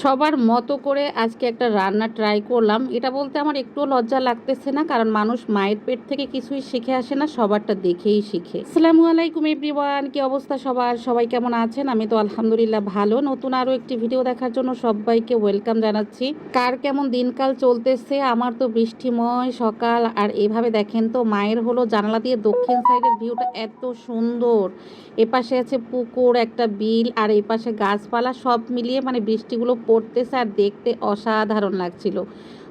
সবার মতো করে আজকে একটা রান্না ট্রাই করলাম। এটা বলতে আমার একটুও লজ্জা লাগতেছে না, কারণ মানুষ মায়ের পেট থেকে কিছুই শিখে আসে না, সবারটা দেখেই শিখে। আসসালামু আলাইকুম এভরিওয়ান কি অবস্থা সবার? সবাই কেমন আছেন? আমি তো আলহামদুলিল্লাহ ভালো। নতুন আরও একটি ভিডিও দেখার জন্য সবাইকে ওয়েলকাম জানাচ্ছি। কার কেমন দিনকাল চলতেছে? আমার তো বৃষ্টিময় সকাল। আর এভাবে দেখেন তো, মায়ের হলো জানালা দিয়ে দক্ষিণ সাইডের ভিউটা এত সুন্দর। এপাশে আছে পুকুর, একটা বিল, আর এপাশে গাছপালা, সব মিলিয়ে মানে বৃষ্টিগুলো পড়তেছে স্যার দেখতে অসাধারণ লাগছিল।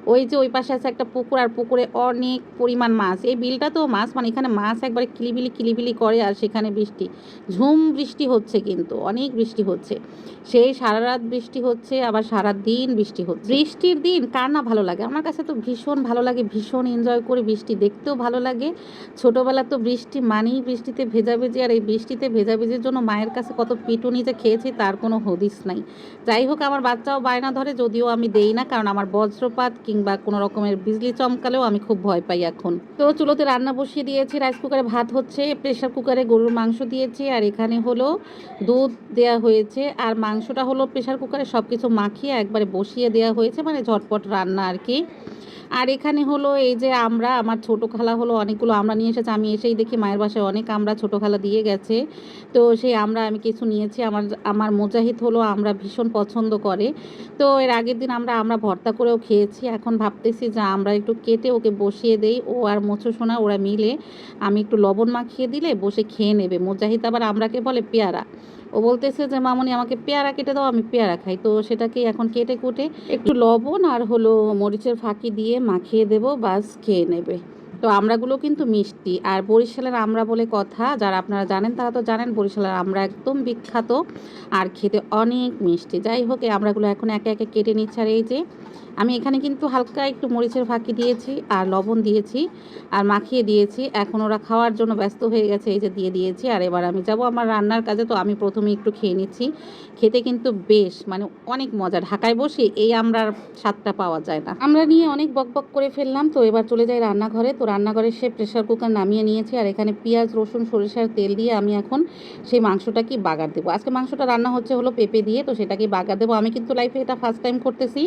ওই যে ওই পাশে আছে একটা পুকুর আর পুকুরে অনেক পরিমাণ মাছ। এই বিলটা তো মাছ মানে এখানে মাছ একবারে কিলিবিলি কিলিবিলি করে আর সেখানে বৃষ্টি। ঝুম বৃষ্টি হচ্ছে কিন্তু, অনেক বৃষ্টি হচ্ছে। সেই সারা রাত বৃষ্টি হচ্ছে, আবার সারা দিন বৃষ্টি হচ্ছে। বৃষ্টির দিন কার না ভালো লাগে? আমার কাছে তো ভীষণ ভালো লাগে, ভীষণ এনজয় করে বৃষ্টি। দেখতেও ভালো লাগে। ছোটোবেলা তো বৃষ্টি মানেই বৃষ্টিতে ভেজাভেজি, আর এই বৃষ্টিতে ভেজাভেজির জন্য মায়ের কাছে কত পিটুনি যে খেয়েছি, তার কোনো হদিস নাই। যাই হোক, আমার বাচ্চাও বায়না ধরে, যদিও আমি দেই না, কারণ আমার বজ্রপাত কিংবা কোনো রকমের বিজলি চমকালেও আমি খুব ভয় পাই এখন। তো চুলোতে রান্না বসিয়ে দিয়েছি রাইস কুকারে ভাত হচ্ছে প্রেশার কুকারে গরুর মাংস দিয়েছি, আর এখানে হলো দুধ দেয়া হয়েছে, আর মাংসটা হলো প্রেশার কুকারে সব কিছু মাখিয়ে একবারে বসিয়ে দেওয়া হয়েছে মানে ঝটপট রান্না আর কি। আর এখানে হলো এই যে আমরা, আমার ছোটো খালা হলো অনেকগুলো আমরা নিয়ে এসেছে। আমি এসেই দেখি মায়ের বাসায় অনেক আমরা ছোটো খালা দিয়ে গেছে। তো সেই আমরা আমি কিছু নিয়েছি। আমার আমার মুজাহিদ হলো আমরা ভীষণ পছন্দ করে। তো এর আগের দিন আমরা আমরা ভর্তা করেও খেয়েছি। এখন ভাবতেছি যে আমরা একটু কেটে ওকে বসিয়ে দেই। ও আর মোছো সোনা, ওরা মিলে আমি একটু লবণ মাখিয়ে দিলে বসে খেয়ে নেবে। মুজাহিদ আবার আমরাকে বলে পেয়ারা। ও বলতেছে যে, মামনি, আমাকে পেয়ারা কেটে দাও, আমি পেয়ারা খাই। তো সেটাকে এখন কেটে কুটে একটু লবণ আর হলো মরিচের ফাঁকি দিয়ে মাখিয়ে দেবো, বাস খেয়ে নেবে। তো আমরাগুলো কিন্তু মিষ্টি। আর বরিশালের আমরা বলে কথা, যারা আপনারা জানেন তারা তো জানেন, বরিশালের আমরা একদম বিখ্যাত আর খেতে অনেক মিষ্টি। যাই হোক, এই আমরাগুলো এখন একে একে কেটে নিচ্ছে। আর এই যে আমি এখানে কিন্তু হালকা একটু মরিচের ফাঁকি দিয়েছি আর লবণ দিয়েছি আর মাখিয়ে দিয়েছি। এখন ওরা খাওয়ার জন্য ব্যস্ত হয়ে গেছে, এই যে দিয়ে দিয়েছি। আর এবার আমি যাব আমার রান্নার কাজে, তো আমি প্রথমে একটু খেয়ে নিচ্ছি। খেতে কিন্তু বেশ মানে অনেক মজা। ঢাকায় বসে এই আমরার স্বাদটা পাওয়া যায় না। আমরা নিয়ে অনেক বকবক করে ফেললাম, তো এবার চলে যাই রান্নাঘরে। তো রান্নাঘরে সে প্রেশার কুকার নামিয়ে নিয়েছি আর এখানে পেঁয়াজ, রসুন, সরিষার তেল দিয়ে আমি এখন সেই মাংসটা কি বাগার দেবো। আজকে মাংসটা রান্না হচ্ছে হলো পেঁপে দিয়ে, তো সেটাকে বাগার দেবো। আমি কিন্তু লাইফে এটা ফার্স্ট টাইম করতেছি।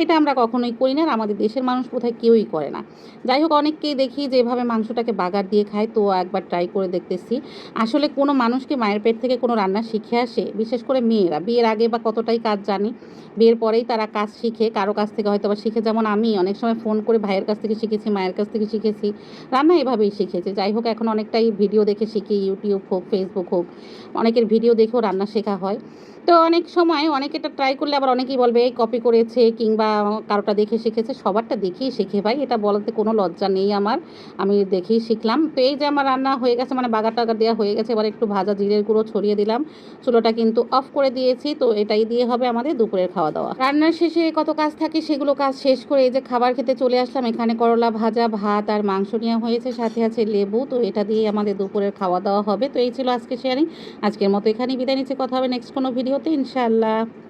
এটা আমরা কখনোই করি না আমাদের দেশের মানুষ কোথায় কেউই করে না। যাই হোক, অনেককেই দেখি যে এভাবে মাংসটাকে বাগার দিয়ে খায়। তো একবার ট্রাই করে দেখতেছি। আসলে কোনো মানুষকে মায়ের পেট থেকে কোনো রান্না শিখে আসে? বিশেষ করে মেয়েরা। বিয়ের আগে বা কতটাই কাজ জানি? বিয়ের পরেই তারা কাজ শিখে, কারও কাছ থেকে হয়তো বা শিখে। যেমন আমি অনেক সময় ফোন করে ভাইয়ের কাছ থেকে শিখেছি, মায়ের কাছ থেকে শিখেছি। রান্না এভাবেই শিখেছি। যাই হোক, এখন অনেকটাই ভিডিও দেখে শিখি ইউটিউব হোক ফেসবুক হোক। অনেকের ভিডিও দেখেও রান্না শেখা হয়। তো অনেক সময় অনেকে এটা ট্রাই করলে আবার অনেকেই বলবে, এই কপি করেছে কিংবা কারোটা দেখে শিখেছে, সবারটা দেখেই শিখে ভাই, এটা বলাতে কোনো লজ্জা নেই আমার। আমি দেখেই শিখলাম। তো এই যে আমার রান্না হয়ে গেছে মানে বাগার টাগার দেওয়া হয়ে গেছে, এবার একটু ভাজা জিরের গুঁড়ো ছড়িয়ে দিলাম। চুলোটা কিন্তু অফ করে দিয়েছি, তো এটাই দিয়ে হবে আমাদের দুপুরের খাওয়া দাওয়া। রান্নার শেষে কত কাজ থাকে সেগুলো কাজ শেষ করে এই যে খাবার খেতে চলে আসলাম, এখানে করলা ভাজা, ভাত আর মাংস নেওয়া হয়েছে, সাথে আছে লেবু, তো এটা দিয়ে আমাদের দুপুরের খাওয়া দাওয়া হবে। তো এই ছিল আজকে শেয়ারিং আজকের মতো এখানেই বিদায় নিচ্ছে, কথা হবে নেক্সট কোনো ভিডিওতে ইনশাআল্লাহ।